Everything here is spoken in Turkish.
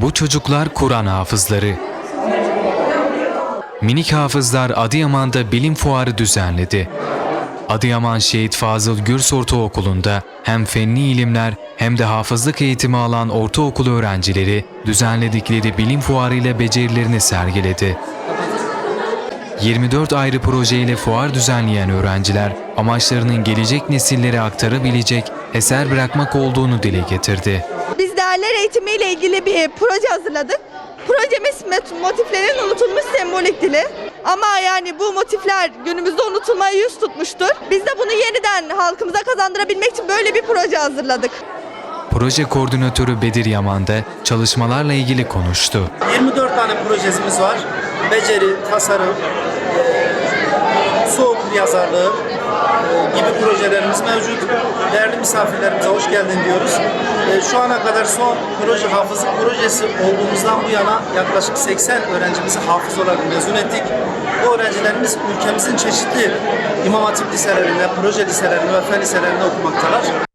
Bu çocuklar Kur'an hafızları. Minik hafızlar Adıyaman'da bilim fuarı düzenledi. Adıyaman Şehit Fazıl Gürs Ortaokulu'nda hem fenli ilimler hem de hafızlık eğitimi alan ortaokul öğrencileri düzenledikleri bilim fuarı ile becerilerini sergiledi. 24 ayrı projeyle fuar düzenleyen öğrenciler amaçlarının gelecek nesillere aktarabilecek eser bırakmak olduğunu dile getirdi. Biz değerler eğitimiyle ilgili bir proje hazırladık. Projemiz motiflerin unutulmuş sembolik dili. Ama yani bu motifler günümüzde unutulmaya yüz tutmuştur. Biz de bunu yeniden halkımıza kazandırabilmek için böyle bir proje hazırladık. Proje koordinatörü Bedir Yaman da çalışmalarla ilgili konuştu. 24 tane projemiz var. Beceri, tasarım, su okul yazarlığı gibi projelerimiz mevcut. Değerli misafirlerimize hoş geldin diyoruz. Eee, Şu ana kadar son proje hafızlık projesi olduğumuzdan bu yana yaklaşık 80 öğrencimizi hafız olarak mezun ettik. Bu öğrencilerimiz ülkemizin çeşitli İmam Hatip liselerinde, proje liselerinde ve fen liselerinde okumaktalar.